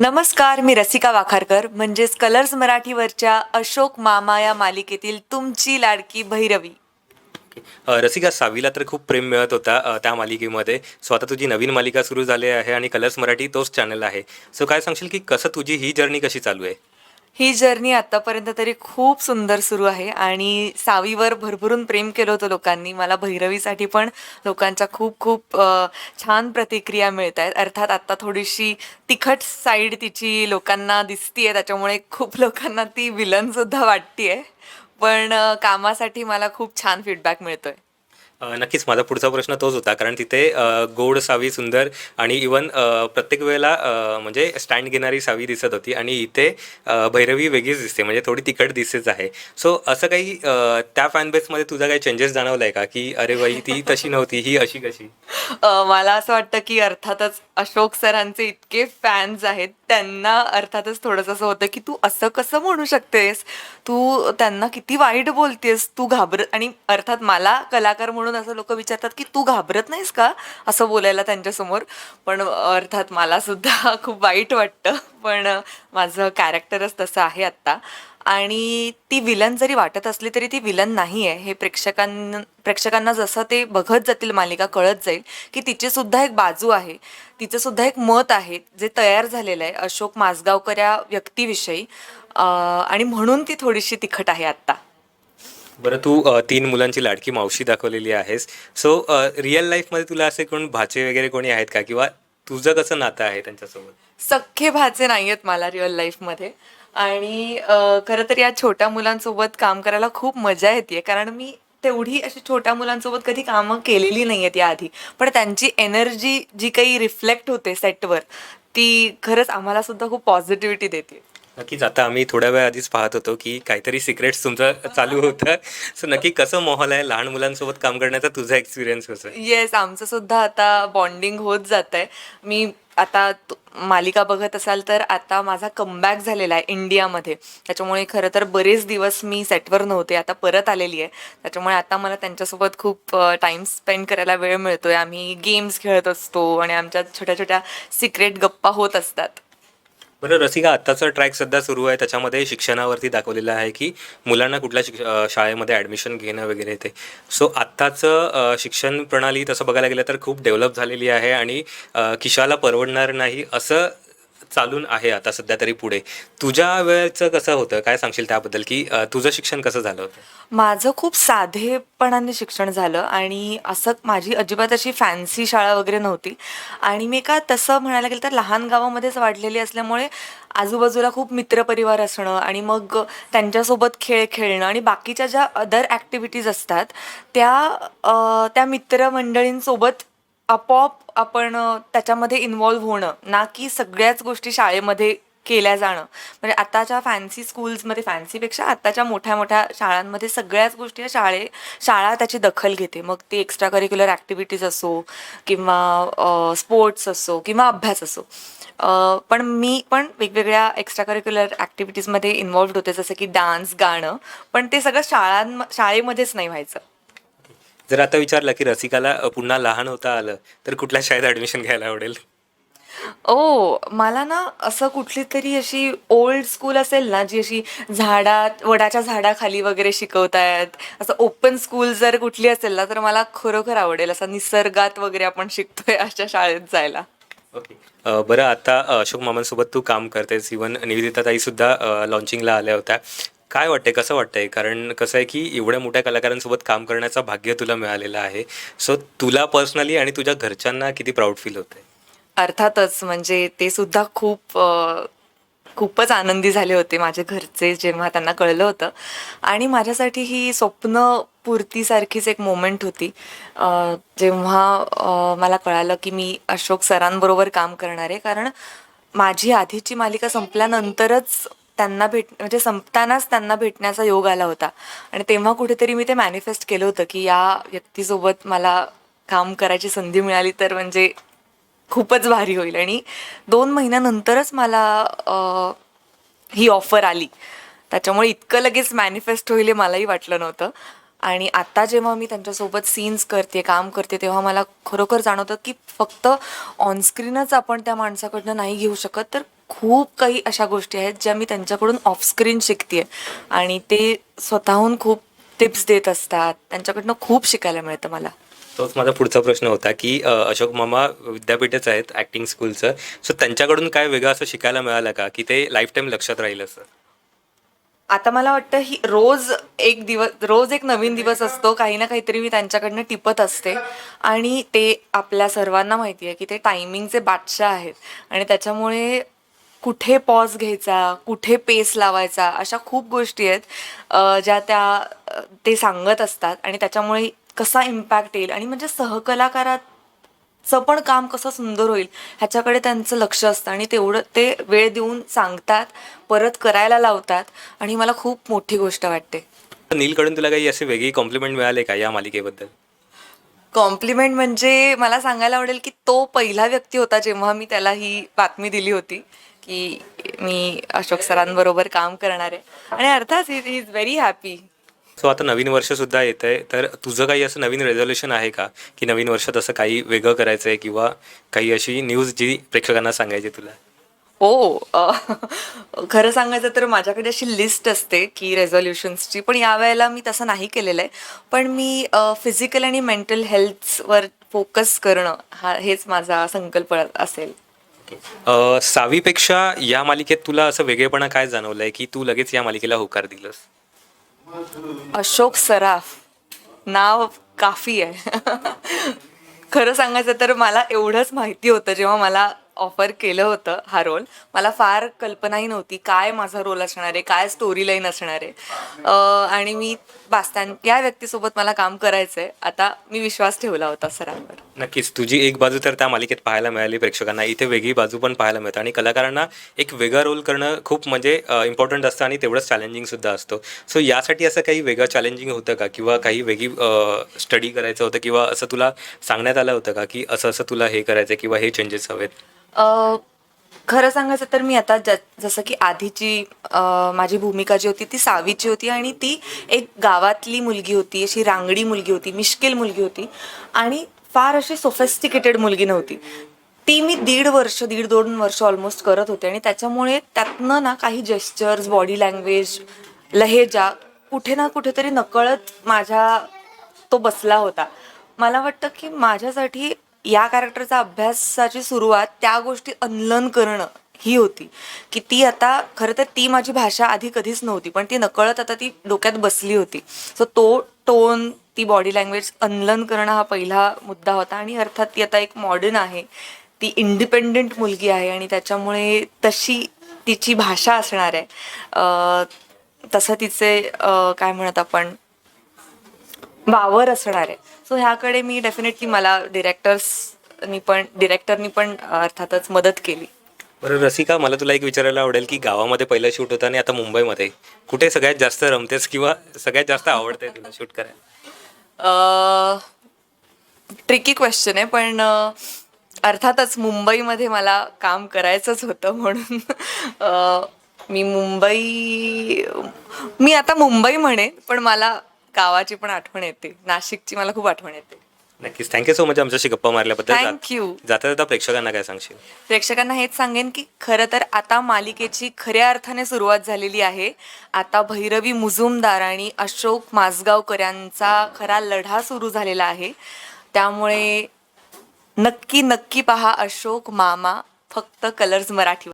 नमस्कार मी रसिका वाखारकर. म्हणजेच कलर्स मराठीवरच्या अशोक मामा या मालिकेतील तुमची लाडकी भैरवी. अ, रसिका सावीला तर खूप प्रेम मिळत होता अ, त्या मालिकेमध्ये. सो आता तुझी नवीन मालिका सुरू झाली आहे आणि कलर्स मराठी तोच चॅनल आहे. सो काय सांगशील की कसं तुझी ही जर्नी कशी चालू आहे? ही जर्नी आतापर्यंत तरी खूप सुंदर सुरू आहे आणि सावीवर भरभरून प्रेम केलं होतं लोकांनी. मला भैरवीसाठी पण लोकांच्या खूप खूप छान प्रतिक्रिया मिळत आहेत अर्थात आत्ता थोडीशी तिखट साईड तिची लोकांना दिसतीये त्याच्यामुळे खूप लोकांना ती विलनसुद्धा वाटतीये. पण कामासाठी मला खूप छान फीडबॅक मिळतोय. नक्कीच माझा पुढचा प्रश्न तोच होता कारण तिथे गोड सावी सुंदर आणि इवन प्रत्येक वेळेला म्हणजे स्टँड घेणारी सावी दिसत होती आणि इथे भैरवी वेगळीच दिसते म्हणजे थोडी तिखट दिसतेच आहे. सो असं काही त्या फॅनबेसमध्ये तुझा काही चेंजेस जाणवला आहे का? की अरे बाई ती तशी नव्हती ही अशी कशी? मला असं वाटतं की अर्थातच अशोक सरांचे इतके फॅन्स आहेत त्यांना अर्थातच थोडंसं असं होतं की तू असं कसं म्हणू शकतेस? तू त्यांना किती वाईट बोलतेस? तू घाबरत आणि अर्थात मला कलाकार म्हणून असं लोक विचारतात की तू घाबरत नाहीस का? असं बोलायला त्यांच्यासमोर. पण अर्थात मला सुद्धा खूप वाईट वाटतं. पण माझं कॅरेक्टरच तसं आहे आत्ता. आणि ती विलन जरी वाटत असली तरी ती विलन नाही आहे हे प्रेक्षकांना प्रेक्षकांना जसं ते बघत जातील मालिका कळत जाईल की तिची सुद्धा एक बाजू आहे. तिचं सुद्धा एक मत आहे जे तयार झालेलं आहे अशोक माजगावकर या व्यक्तीविषयी. आणि म्हणून ती थोडीशी तिखट आहे आत्ता. बरं तू तीन मुलांची लाडकी मावशी दाखवलेली आहेस. सो रिअल लाईफमध्ये तुला असे कोण भाचे वगैरे कोणी आहेत का? किंवा तुझं कसं नातं आहे त्यांच्यासोबत? सख्खे भाचे नाही आहेत मला रिअल लाईफमध्ये आणि खरं तर या छोट्या मुलांसोबत काम करायला खूप मजा येते कारण मी तेवढी अशी छोट्या मुलांसोबत कधी कामं केलेली नाही आहेत याआधी. पण त्यांची एनर्जी जी काही रिफ्लेक्ट होते सेटवर ती खरंच आम्हाला सुद्धा खूप पॉझिटिव्हिटी देते. नक्कीच. आता आम्ही थोड्या वेळ आधीच पाहत होतो की काहीतरी सिक्रेट्स तुमचं चालू होतं. सो नक्की कसं माहोल आहे? लहान मुलांसोबत काम करण्याचा तुझा एक्सपिरियन्स कसं? येस आमचं सुद्धा आता बॉन्डिंग होत जात आहे मी आता मालिका बघत असाल तर आता माझा कमबॅक झालेला आहे इंडियामध्ये. त्याच्यामुळे खरं तर बरेच दिवस मी सेटवर नव्हते आता परत आलेली आहे. त्याच्यामुळे आता मला त्यांच्यासोबत खूप टाईम स्पेंड करायला वेळ मिळतोय. आम्ही गेम्स खेळत असतो आणि आमच्या छोट्या छोट्या सिक्रेट गप्पा होत असतात. बरं रसिका आत्ताचा ट्रॅक सध्या सुरू आहे. त्याच्यामध्ये शिक्षणावरती दाखवलेलं आहे की मुलांना कुठल्या शिक्ष शाळेमध्ये ॲडमिशन घेणं वगैरे ते. सो आत्ताचं शिक्षण प्रणाली तसं बघायला गेलं तर खूप डेव्हलप झालेली आहे आणि किशाला खिशाला परवडणार नाही असं चालून आहे आता सध्या तरी पुढे. तुझ्या वेळेचं कसं होतं? काय सांगशील त्याबद्दल? की अ, तुझं शिक्षण कसं झालं होतं? माझं खूप साधेपणाने शिक्षण झालं आणि असं माझी अजिबात अशी फॅन्सी शाळा वगैरे नव्हती. आणि मी का तसं म्हणायला गेलं तर लहान गावामध्येच वाढलेली असल्यामुळे आजूबाजूला खूप मित्रपरिवार असणं आणि मग त्यांच्यासोबत खेळ खेळणं आणि बाकीच्या ज्या अदर ॲक्टिव्हिटीज असतात त्या अ, त्या मित्रमंडळींसोबत आपोआप आपण त्याच्यामध्ये इन्वॉल्व्ह होणं ना की सगळ्याच गोष्टी शाळेमध्ये केल्या जाणं. म्हणजे आताच्या फॅन्सी स्कूल्समध्ये फॅन्सीपेक्षा आताच्या मोठ्या मोठ्या शाळांमध्ये सगळ्याच गोष्टी शाळे शाळा त्याची दखल घेते. मग ते एक्स्ट्रा करिक्युलर ॲक्टिव्हिटीज असो किंवा स्पोर्ट्स असो किंवा अभ्यास असो. पण मी पण वेगवेगळ्या एक्स्ट्रा करिक्युलर ॲक्टिव्हिटीजमध्ये इन्वॉल्व्ह होते. जसं की डान्स गाणं. पण ते सगळं शाळां शाळेमध्येच नाही व्हायचं. जर आता विचारलं की रसिकाला पुन्हा लहान होता आलं तर कुठल्या शाळेत ॲडमिशन घ्यायला आवडेल? ओ मला ना असं कुठली तरी अशी ओल्ड स्कूल असेल ना जी अशी झाडात वडाच्या झाडाखाली वगैरे शिकवतायत असं ओपन स्कूल जर कुठली असेल ना तर मला खरोखर आवडेल असं निसर्गात वगैरे आपण शिकतोय अशा शाळेत जायला. ओके. बरं आता अशोक मामांसोबत तू काम करतेस. इवन निवेदिताताई सुद्धा लॉन्चिंगला आल्या होत्या. काय वाटतंय कसं वाटतंय? कारण कसं आहे की एवढ्या मोठ्या कलाकारांसोबत काम करण्याचं भाग्य तुला मिळालेलं आहे. सो तुला पर्सनली आणि तुझ्या घरच्यांना किती प्राऊड फील होतंय? अर्थातच म्हणजे ते सुद्धा खूप खूपच आनंदी झाले होते माझे घरचे जेव्हा त्यांना कळलं होतं. आणि माझ्यासाठी ही स्वप्न पूर्तीसारखीच एक मोमेंट होती. जेव्हा मला कळालं की मी अशोक सरांबरोबर काम करणार आहे. कारण माझी आधीची मालिका संपल्यानंतरच त्यांना भेट म्हणजे संपतानाच त्यांना भेटण्याचा योग आला होता. आणि तेव्हा कुठेतरी मी ते मॅनिफेस्ट केलं होतं की या व्यक्तीसोबत मला काम करायची संधी मिळाली तर म्हणजे खूपच भारी होईल. आणि दोन महिन्यानंतरच मला ही ऑफर आली. त्याच्यामुळे इतकं लगेच मॅनिफेस्ट होईल हे मलाही वाटलं नव्हतं. आणि आता जेव्हा मी त्यांच्यासोबत सीन्स करते काम करते तेव्हा मला खरोखर जाणवतं की फक्त ऑनस्क्रीनच आपण त्या माणसाकडनं नाही घेऊ शकत तर खूप काही अशा गोष्टी आहेत ज्या मी त्यांच्याकडून ऑफस्क्रीन शिकते आणि ते स्वतःहून खूप टिप्स देत असतात. त्यांच्याकडनं खूप शिकायला मिळतं मला. तोच माझा पुढचा प्रश्न होता की अशोक मामा विद्यापीठच आहेत ॲक्टिंग स्कूलचं सो त्यांच्याकडून काय वेगळं असं शिकायला मिळालं का? की ते लाईफ टाईम लक्षात राहील असं. आता मला वाटतं ही रोज एक दिवस रोज एक नवीन दिवस असतो. काही ना काहीतरी मी त्यांच्याकडनं टिपत असते. आणि ते आपल्या सर्वांना माहिती आहे की ते टायमिंगचे बादशाह आहेत. आणि त्याच्यामुळे कुठे पॉज घ्यायचा कुठे पेस लावायचा अशा खूप गोष्टी आहेत ज्या त्या ते सांगत असतात आणि त्याच्यामुळे कसा इम्पॅक्ट येईल आणि म्हणजे सहकलाकारात चं पण काम कसं सुंदर होईल ह्याच्याकडे त्यांचं लक्ष असतं आणि तेवढं ते वेळ देऊन सांगतात परत करायला लावतात आणि मला खूप मोठी गोष्ट वाटते. नीलकडून तुला काही असे वेगळी कॉम्प्लिमेंट मिळाले का या मालिकेबद्दल? कॉम्प्लिमेंट म्हणजे मला सांगायला आवडेल की तो पहिला व्यक्ती होता जेव्हा मी त्याला ही बातमी दिली होती. की मी अशोक सरांबरोबर काम करणार आहे. आणि अर्थात ही इज व्हेरी हॅपी सो आता नवीन वर्ष सुद्धा येत आहे तर तुझं काही असं नवीन रेझोल्युशन आहे का? की नवीन वर्षात असं काही वेगळं करायचं आहे किंवा काही अशी न्यूज जी प्रेक्षकांना सांगायची तुला? हो खरं सांगायचं तर माझ्याकडे अशी लिस्ट असते की रेझोल्युशन्सची पण यावेळेला मी तसं नाही केलेलं आहे. पण मी फिजिकल आणि मेंटल हेल्थवर फोकस करणं हा हेच माझा संकल्प असेल. अ, सावीपेक्षा या मालिकेत तुला असं वेगळेपणा काय जाणवलंय की तू लगेच या मालिकेला होकार दिलंस? अशोक सराफ. नाव काफी आहे. खरं सांगायचं तर मला एवढंच माहिती होतं जेव्हा मला ऑफर केलं होतं हा रोल मला फार कल्पनाही नव्हती काय माझा रोल असणार आहे काय स्टोरी लाईन असणार आहे. आणि मी बास्तान या व्यक्तीसोबत मला काम करायचं आहे आता मी विश्वास ठेवला होता सरांवर. नक्कीच तुझी एक बाजू तर त्या मालिकेत पाहायला मिळाली प्रेक्षकांना. इथे वेगळी बाजू पण पाहायला मिळते. आणि कलाकारांना एक वेगळा रोल करणं खूप म्हणजे इम्पॉर्टंट असतं आणि तेवढंच चॅलेंजिंग सुद्धा असतो. सो यासाठी असं काही वेगळं चॅलेंजिंग होतं का? किंवा काही वेगळी स्टडी करायचं होतं? किंवा असं तुला सांगण्यात आलं होतं का? की असं असं तुला हे करायचं किंवा हे चेंजेस हवेत? खरं सांगायचं तर मी आता ज जसं की आधीची माझी भूमिका जी होती ती सावीची होती आणि ती एक गावातली मुलगी होती अशी रांगडी मुलगी होती मिश्किल मुलगी होती आणि फार अशी सोफेस्टिकेटेड मुलगी नव्हती. ती मी दीड वर्ष दीड दोन वर्ष ऑलमोस्ट करत होते आणि त्याच्यामुळे त्यातनं ना काही जेस्चर्स बॉडी लँग्वेज लहेजा कुठे ना कुठेतरी नकळत माझ्या तो बसला होता. मला वाटतं की माझ्यासाठी या कॅरेक्टरचा अभ्यासाची सुरुवात त्या गोष्टी अनलन करणं ही होती. की ती आता खरं तर ती माझी भाषा आधी कधीच नव्हती पण ती नकळत आता ती डोक्यात बसली होती. सो तो टोन ती बॉडी लँग्वेज अनलन करणं हा पहिला मुद्दा होता. आणि अर्थात ती आता एक मॉडर्न आहे. ती इंडिपेंडंट मुलगी आहे आणि त्याच्यामुळे तशी तिची भाषा असणार आहे. तसं तिचे काय म्हणत आपण? वावर असणार आहे. सो ह्याकडे मी डेफिनेटली मला डिरेक्टर्सनी पण डिरेक्टरनी पण अर्थातच मदत केली. बरं रसिका मला तुला एक विचारायला आवडेल की गावामध्ये पहिलं शूट होतं आणि आता मुंबईमध्ये. कुठे सगळ्यात जास्त रमतेस किंवा सगळ्यात जास्त आवडते तुला शूट करायला? ट्रिकी क्वेश्चन आहे पण अर्थातच मुंबईमध्ये मला काम करायचंच होतं म्हणून मी मुंबई मी आता मुंबई म्हणेन पण मला गावाची पण आठवण येते. नाशिकची मला खूप आठवण येते. नक्कीच. थँक्यू सो मच आमच्याशी गप्पा मारल्याबद्दल. Thank you. जाता जाता प्रेक्षकांना काय सांगशील? प्रेक्षकांना हेच सांगेन की खरं तर आता मालिकेची खऱ्या अर्थाने सुरुवात झालेली आहे. आता भैरवी मुजुमदार आणि अशोक माजगावकर यांचा खरा लढा सुरू झालेला आहे. त्यामुळे नक्की नक्की पहा अशोक मामा फक्त कलर्स मराठी